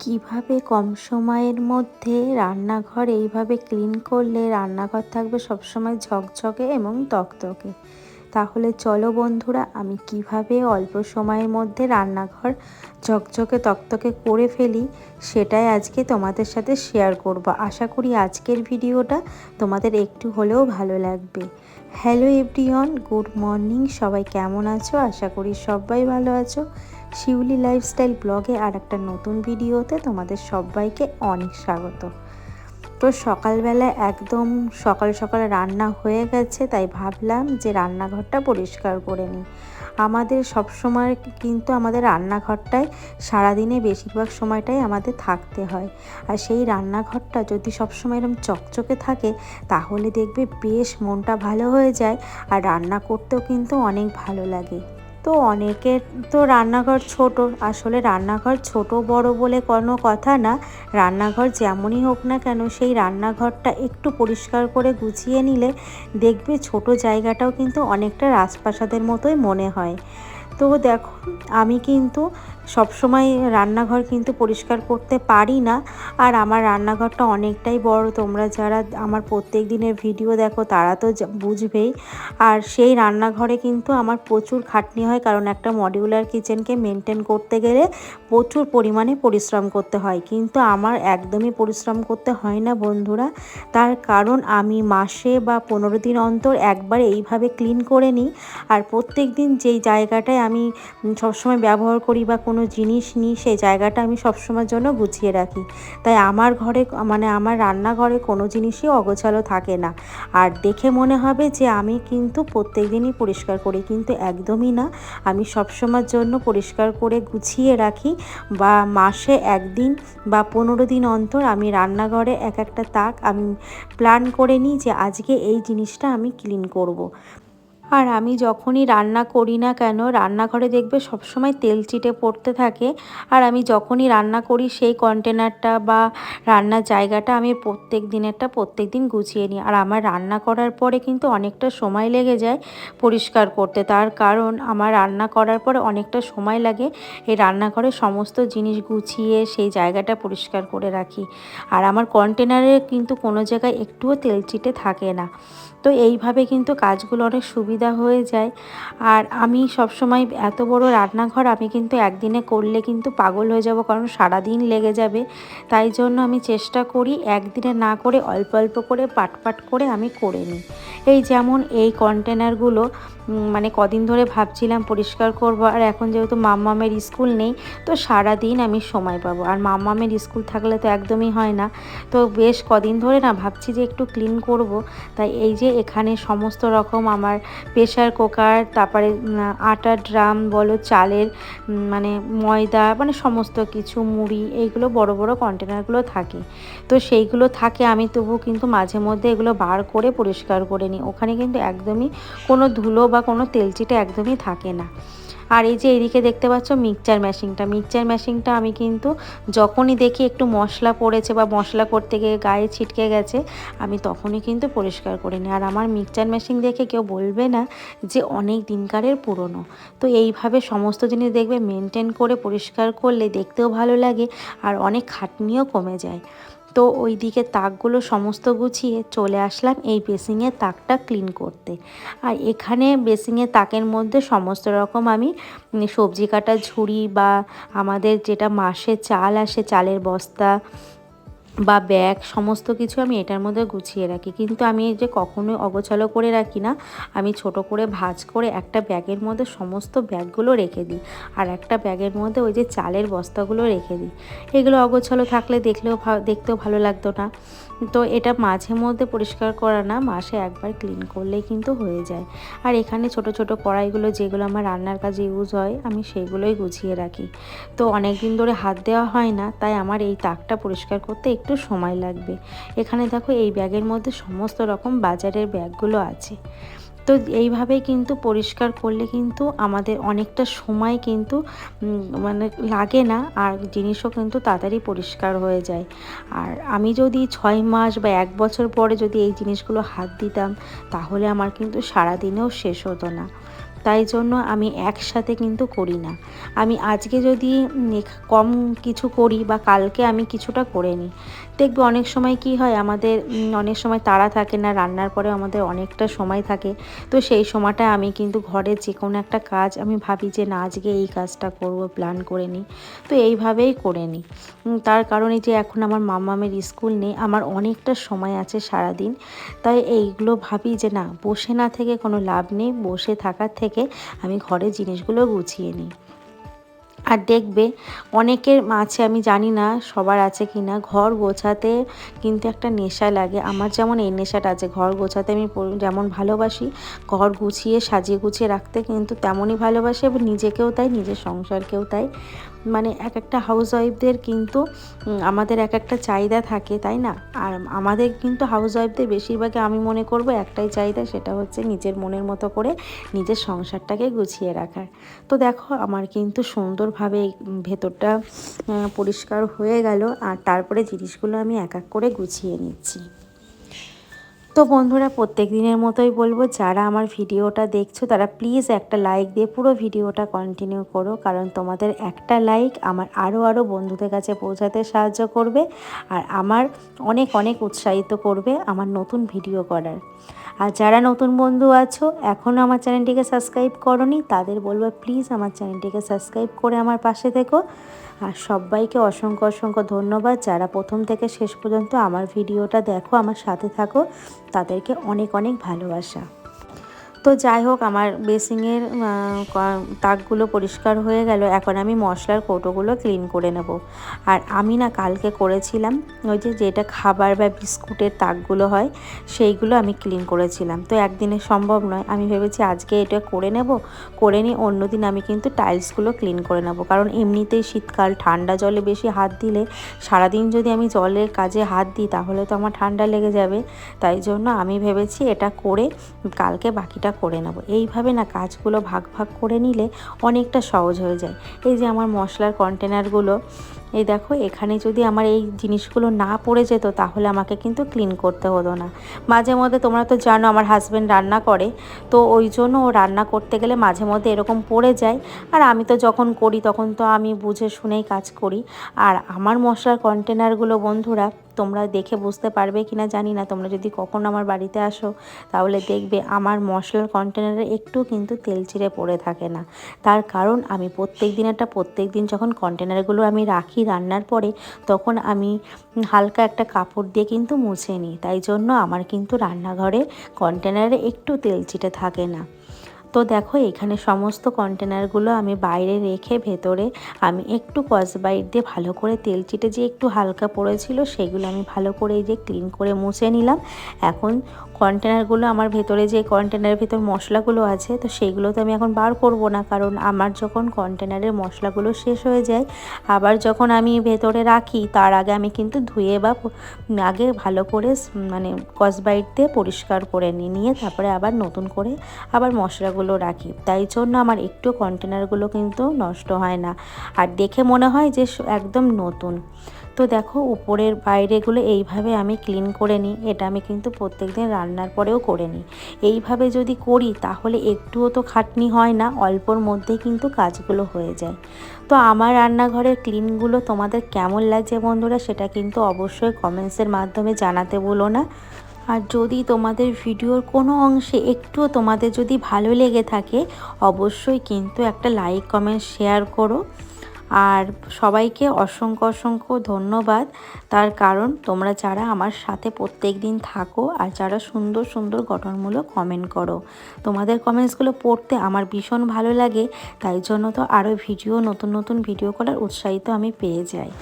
কীভাবে কম সময়ের মধ্যে রান্নাঘর এইভাবে ক্লিন করলে রান্নাঘর থাকবে সবসময় ঝকঝকে এবং তকতকে? তাহলে চলো বন্ধুরা, আমি কীভাবে অল্প সময়ের মধ্যে রান্নাঘর ঝকঝকে তকতকে করে ফেলি সেটাই আজকে তোমাদের সাথে শেয়ার করব। আশা করি আজকের ভিডিওটা তোমাদের একটু হলেও ভালো লাগবে। হ্যালো এভরিওয়ান গুড মর্নিং সবাই কেমন আছো? আশা করি সবাই ভালো আছো। শিউলি লাইফস্টাইল ব্লগে আর একটা নতুন ভিডিওতে তোমাদের সবাইকে অনেক স্বাগত। তো সকালবেলা একদম সকাল সকাল রান্না হয়ে গেছে, তাই ভাবলাম যে রান্নাঘরটা পরিষ্কার করে নিই। আমাদের সব সময় কিন্তু আমাদের রান্নাঘরটায় সারাদিনে বেশিরভাগ সময়টাই আমাদের থাকতে হয়। আর সেই রান্নাঘরটা যদি সবসময় এরকম চকচকে থাকে, তাহলে দেখবে বেশ মনটা ভালো হয়ে যায়, আর রান্না করতেও কিন্তু অনেক ভালো লাগে। তো অনেকের তো রান্নাঘর ছোট। আসলে রান্নাঘর ছোট বড় বলে কোনো কথা না। রান্নাঘর যেমনই হোক না কেন, সেই রান্নাঘরটা একটু পরিষ্কার করে গুছিয়ে নিলে দেখবে ছোট জায়গাটাও কিন্তু অনেকটা রাজপ্রাসাদের মতোই মনে হয়। তো দেখো, আমি কিন্তু সবসময় রান্নাঘর কিন্তু পরিষ্কার করতে পারি না। আর আমার রান্নাঘরটা অনেকটাই বড়। তোমরা যারা আমার প্রত্যেক দিনের ভিডিও দেখো, তারা তো বুঝবেই। আর সেই রান্নাঘরে কিন্তু আমার প্রচুর খাটনি হয়। কারণ একটা মডিউলার কিচেনকে মেনটেন করতে গেলে প্রচুর পরিমাণে পরিশ্রম করতে হয়। কিন্তু আমার একদমই পরিশ্রম করতে হয় না বন্ধুরা। তার কারণ আমি মাসে বা পনেরো দিন অন্তর একবার এইভাবে ক্লিন করে নিই। আর প্রত্যেক দিন যেই জায়গাটায় আমি সবসময় ব্যবহার করি বা কোনো জিনিস নিই, সেই জায়গাটা আমি সবসময়ের জন্য গুছিয়ে রাখি। তাই আমার ঘরে মানে আমার রান্নাঘরে কোনো জিনিসই অগোছালো থাকে না। আর দেখে মনে হবে যে আমি কিন্তু প্রত্যেক দিনই পরিষ্কার করি, কিন্তু একদমই না। আমি সবসময়ের জন্য পরিষ্কার করে গুছিয়ে রাখি বা মাসে একদিন বা পনেরো দিন অন্তর আমি রান্নাঘরে এক একটা তাক আমি প্ল্যান করে নিই যে আজকে এই জিনিসটা আমি ক্লিন করব। আর আমি যখনই রান্না করি না কেন, রান্নাঘরে দেখবে সবসময় তেল চিটে পড়তে থাকে। আর আমি যখনই রান্না করি সেই কন্টেনারটা বা রান্নার জায়গাটা আমি প্রত্যেক দিনেরটা প্রত্যেক দিন গুছিয়ে নিই। আর আমার রান্না করার পরে কিন্তু অনেকটা সময় লেগে যায় পরিষ্কার করতে। তার কারণ আমার রান্না করার পরে অনেকটা সময় লাগে এই রান্নাঘরে সমস্ত জিনিস গুছিয়ে সেই জায়গাটা পরিষ্কার করে রাখি। আর আমার কন্টেনারে কিন্তু কোনো জায়গায় একটুও তেল চিটে থাকে না। তো এইভাবে কিন্তু কাজগুলো অনেক সুবিধা হয়ে যায়। আর আমি সবসময় এত বড় রান্নাঘর আমি কিন্তু একদিনে করলে কিন্তু পাগল হয়ে যাব, কারণ সারাদিন লেগে যাবে। তাই জন্য আমি চেষ্টা করি একদিনে না করে অল্প অল্প করে পাট পাট করে আমি করে নিই। এই যেমন এই কন্টেনারগুলো মানে কদিন ধরে ভাবছিলাম পরিষ্কার করব, আর এখন যেহেতু মাম্মামের স্কুল নেই, তো সারা দিন আমি সময় পাবো। আর মাম্মামের স্কুল থাকলে তো একদমই হয় না। তো বেশ কদিন ধরে না ভাবছি যে একটু ক্লিন করব। তাই এই যে এখানে সমস্ত রকম আমার প্রেশার কুকার, তারপরে আটার ড্রাম বলো, চালের মানে ময়দা মানে সমস্ত কিছু, মুড়ি, এইগুলো বড় বড় কন্টেনারগুলো থাকে। তো সেইগুলো থাকে, আমি তবু কিন্তু মাঝে মধ্যে এগুলো বার করে পরিষ্কার করে নিই। ওখানে কিন্তু একদমই কোনো ধুলো বা কোনো তেলচিটে একদমই থাকে না। আর এই যে এদিকে দেখতে পাচ্ছ মিক্সচার মেশিনটা। মিক্সচার মেশিনটা আমি কিন্তু যখনই দেখি একটু মশলা পড়েছে বা মশলা করতে গিয়ে গায়ে ছিটকে গেছে, আমি তখনই কিন্তু পরিষ্কার করে নিই। আর আমার মিক্সচার মেশিন দেখে কেউ বলবে না যে অনেক দিনকারের পুরনো। তো এইভাবে সমস্ত জিনিস দেখবে, মেনটেন করে, পরিষ্কার করলে দেখতেও ভালো লাগে আর অনেক খাটনিও কমে যায়। তো ওই দিকে তাকগুলো সমস্ত গুছিয়ে চলে আসলাম এই বেসিংয়ের তাকটা ক্লিন করতে। আর এখানে বেসিংয়ের তাকের মধ্যে সমস্ত রকম আমি সবজি কাটা ঝুড়ি বা আমাদের যেটা মাসে চাল আসে, চালের বস্তা বা ব্যাগ সমস্ত কিছু আমি এটার মধ্যে গুছিয়ে রাখি। কিন্তু আমি এই যে কখনোই অগোছালো করে রাখি না, আমি ছোট করে ভাজ করে একটা ব্যাগের মধ্যে সমস্ত ব্যাগগুলো রেখে দিই। আর একটা ব্যাগের মধ্যে ওই যে চালের বস্তাগুলো রেখে দিই। এগুলো অগোছালো থাকলে দেখলেও দেখতেও ভালো লাগতো না। তো এটা মাঝে মধ্যে পরিষ্কার করা না, মাসে একবার ক্লিন করলেই কিন্তু হয়ে যায়। আর এখানে ছোট ছোট কড়াইগুলো যেগুলো আমার রান্নার কাজে ইউজ হয়, আমি সেগুলোই গুছিয়ে রাখি। তো অনেক দিন ধরে হাত দেওয়া হয় না, তাই আমার এই তাকটা পরিষ্কার করতে একটু সময় লাগবে। এখানে দেখো এই ব্যাগের মধ্যে সমস্ত রকম বাজারের ব্যাগগুলো আছে। তো এইভাবেই কিন্তু পরিষ্কার করলে কিন্তু আমাদের অনেকটা সময় কিন্তু মানে লাগে না আর জিনিসও কিন্তু তাড়াতাড়ি পরিষ্কার হয়ে যায়। আর আমি যদি ছয় মাস বা এক বছর পরে যদি এই জিনিসগুলো হাত দিতাম, তাহলে আমার কিন্তু সারাদিনেও শেষ হতো না। তাই জন্য আমি একসাথে কিন্তু করি না। আমি আজকে যদি কম কিছু করি বা কালকে আমি কিছুটা করে নিই। দেখবে অনেক সময় কি হয়, আমাদের অনেক সময় তাড়া থাকে না, রান্নার পরে আমাদের অনেকটা সময় থাকে। তো সেই সময়টা আমি কিন্তু ঘরের যে কোনো একটা কাজ আমি ভাবি যে, না, আজকে এই কাজটা করব প্ল্যান করে নিই। তো এইভাবেই করে নিই। তার কারণে যে, এখন আমার মামামের স্কুল নেই, আমার অনেকটা সময় আছে সারাদিন। তাই এইগুলো ভাবি যে, না, বসে না থেকে কোনো লাভ নেই, বসে থাকার থেকে আমি ঘরের জিনিসগুলো গুছিয়ে নিই। আর দেখবে অনেকের আছে আমি জানি না সবার আছে কি না, ঘর গোছাতে কিন্তু একটা নেশা লাগে। আমার যেমন এই নেশাটা আছে, ঘর গোছাতে আমি যেমন ভালোবাসি, ঘর গুছিয়ে, সাজিয়ে গুছিয়ে রাখতে কিন্তু তেমনই ভালোবাসি এবং নিজেকেও তাই, নিজের সংসারকেও তাই। মানে এক একটা হাউস ওয়াইফদের কিন্তু আমাদের এক একটা চাহিদা থাকে, তাই না? আর আমাদের কিন্তু হাউস ওয়াইফদের বেশিরভাগই আমি মনে করব একটাই চাহিদা, সেটা হচ্ছে নিজের মনের মতো করে নিজের সংসারটাকে গুছিয়ে রাখার। তো দেখো, আমার কিন্তু সুন্দরভাবে ভেতরটা পরিষ্কার হয়ে গেল, আর তারপরে জিনিসগুলো আমি এক এক করে গুছিয়ে নিচ্ছি। তো বন্ধুরা প্রত্যেক দিনের মতোই বলব, যারা আমার ভিডিওটা দেখছ, তারা প্লিজ একটা লাইক দিয়ে পুরো ভিডিওটা কন্টিনিউ করো। কারণ তোমাদের একটা লাইক আমার আরও আরও বন্ধুদের কাছে পৌঁছাতে সাহায্য করবে আর আমার অনেক অনেক উৎসাহিত করবে আমার নতুন ভিডিও করার। আর যারা নতুন বন্ধু আছো এখনও আমার চ্যানেলটিকে সাবস্ক্রাইব করনি, তাদের বলব প্লিজ আমার চ্যানেলটিকে সাবস্ক্রাইব করে আমার পাশে থেকো। আর সবাইকে অসংখ্য অসংখ্য ধন্যবাদ। যারা প্রথম থেকে শেষ পর্যন্ত আমার ভিডিওটা দেখো, আমার সাথে থাকো, তাদেরকে অনেক অনেক ভালোবাসা। তো যাই হোক, আমার বেসিংয়ের তাকগুলো পরিষ্কার হয়ে গেল। এখন আমি মশলার কৌটোগুলো ক্লিন করে নেব। আর আমি না কালকে করেছিলাম, ওই যে যেটা খাবার বা বিস্কুটের তাকগুলো হয়, সেইগুলো আমি ক্লিন করেছিলাম। তো একদিনে সম্ভব নয়। আমি ভেবেছি আজকে এটা করে নেব, করে নিয়ে অন্যদিন আমি কিন্তু টাইলসগুলো ক্লিন করে নেব। কারণ এমনিতেই শীতকাল, ঠান্ডা জলে বেশি হাত দিলে সারাদিন যদি আমি জলের কাজে হাত দিই, তাহলে তো আমার ঠান্ডা লেগে যাবে। তাই জন্য আমি ভেবেছি এটা করে কালকে বাকিটা করে নেব। এইভাবে না কাজগুলো ভাগ ভাগ করে নিলে অনেকটা সহজ হয়ে যায়। এই যে আমার মশলার কন্টেনারগুলো এই দেখো, এখানে যদি আমার এই জিনিসগুলো না পড়ে যেত তাহলে আমাকে কিন্তু ক্লিন করতে হতো না। মাঝে মধ্যে তোমরা তো জানো আমার হাজব্যান্ড রান্না করে, তো ওই জন্য ও রান্না করতে গেলে মাঝে মধ্যে এরকম পড়ে যায়। আর আমি তো যখন করি তখন তো আমি বুঝে শুনেই কাজ করি। আর আমার মশলার কন্টেনারগুলো বন্ধুরা তোমরা দেখে বুঝতে পারবে কি না জানি না। তোমরা যদি কখনো আমার বাড়িতে আসো, তাহলে দেখবে আমার মশলার কন্টেনারে একটু কিন্তু তেল চিড়ে পড়ে থাকে না। তার কারণ আমি প্রত্যেক দিন একটা প্রত্যেক দিন যখন কন্টেনারগুলো আমি রাখি রান্নার পরে, তখন আমি হালকা একটা কাপড় দিয়ে কিন্তু মুছে নিই। তাই জন্য আমার কিন্তু রান্নাঘরে কন্টেনারে একটু তেল চিটে থাকে না। তো দেখো, এখানে সমস্ত কন্টেনারগুলো আমি বাইরে রেখে ভেতরে আমি একটু কসবাইট দিয়ে ভালো করে তেল চিটে যে একটু হালকা পড়েছিল, সেগুলো আমি ভালো করে যে ক্লিন করে মুছে নিলাম। এখন কন্টেনারগুলো আমার ভেতরে যে কন্টেনারের ভেতর মশলাগুলো আছে, তো সেইগুলো তো আমি এখন বার করব না। কারণ আমার যখন কন্টেনারের মশলাগুলো শেষ হয়ে যায়, আবার যখন আমি ভেতরে রাখি, তার আগে আমি কিন্তু ধুয়ে বা আগে ভালো করে মানে কসবাইট দিয়ে পরিষ্কার করে নিই নিয়ে তারপরে আবার নতুন করে আবার মশলাগুলো রাখি। তাই জন্য আমার একটু কন্টেনারগুলো কিন্তু নষ্ট হয় না। আর দেখে মনে হয় যে একদম নতুন। তো দেখো উপরের বাইরেগুলো এইভাবে আমি ক্লিন করে নিই। এটা আমি কিন্তু প্রত্যেকদিন রান্নার পরেও করে নিই। এইভাবে যদি করি তাহলে একটুও তো খাটনি হয় না, অল্পর মধ্যেই কিন্তু কাজগুলো হয়ে যায়। তো আমার রান্নাঘরের ক্লিনগুলো তোমাদের কেমন লাগছে বন্ধুরা সেটা কিন্তু অবশ্যই কমেন্টসের মাধ্যমে জানাতে বলো না। আর যদি তোমাদের ভিডিওর কোনো অংশে একটুও তোমাদের যদি ভালো লেগে থাকে, অবশ্যই কিন্তু একটা লাইক কমেন্ট শেয়ার করো। আর সবাইকে অসংখ্য অসংখ্য ধন্যবাদ। তার কারণ তোমরা যারা আমার সাথে প্রত্যেক দিন থাকো আর যারা সুন্দর সুন্দর গঠনমূলক কমেন্ট করো, তোমাদের কমেন্টসগুলো পড়তে আমার ভীষণ ভালো লাগে। তাই জন্য তো আরও ভিডিও, নতুন নতুন ভিডিও করার উৎসাহিত আমি পেয়ে যাই।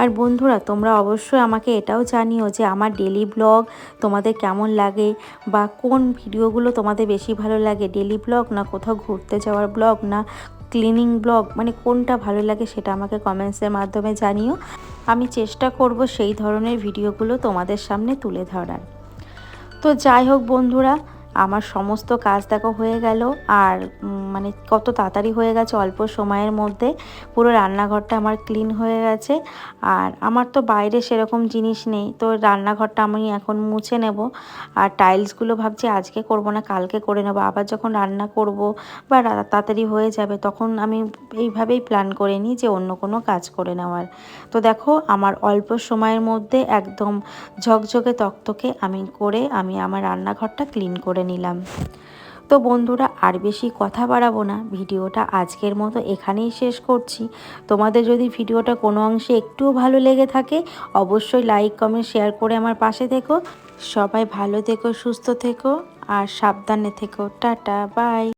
আর বন্ধুরা, তোমরা অবশ্যই আমাকে এটাও জানিও যে আমার ডেলি ব্লগ তোমাদের কেমন লাগে বা কোন ভিডিওগুলো তোমাদের বেশি ভালো লাগে? ডেলি ব্লগ না কোথাও ঘুরতে যাওয়ার ব্লগ না ক্লিনিং ব্লগ মানে কোনটা ভালো লাগে সেটা আমাকে কমেন্টসের মাধ্যমে জানিও। আমি চেষ্টা করব সেই ধরনের ভিডিওগুলো তোমাদের সামনে তুলে ধরার। তো যাই হোক বন্ধুরা আমার সমস্ত কাজ দেখো হয়ে গেল আর মানে কত তাড়াতাড়ি হয়ে গেছে অল্প সময়ের মধ্যে। পুরো রান্নাঘরটা আমার ক্লিন হয়ে গেছে। আর আমার তো বাইরে সেরকম জিনিস নেই, তো রান্নাঘরটা আমি এখন মুছে নেব। আর টাইলসগুলো ভাবছি আজকে করব না, কালকে করে নেব। আবার যখন রান্না করব বা তাড়াতাড়ি হয়ে যাবে, তখন আমি এইভাবেই প্ল্যান করে নিই যে অন্য কোনো কাজ করে নেওয়ার। তো দেখো, আমার অল্প সময়ের মধ্যে একদম ঝকঝকে তক্তকে আমি করে আমি আমার রান্নাঘরটা ক্লিন করে নিলাম। তো বন্ধুরা আর বেশি কথা বাড়াবো না, ভিডিওটা আজকের মতো এখানেই শেষ করছি। তোমাদের যদি ভিডিওটা কোনো অংশে একটুও ভালো লেগে থাকে, অবশ্যই লাইক কমেন্ট শেয়ার করে আমার পাশে থেকো। সবাই ভালো থেকো, সুস্থ থেকো, আর সাবধানে থেকো। Tata bye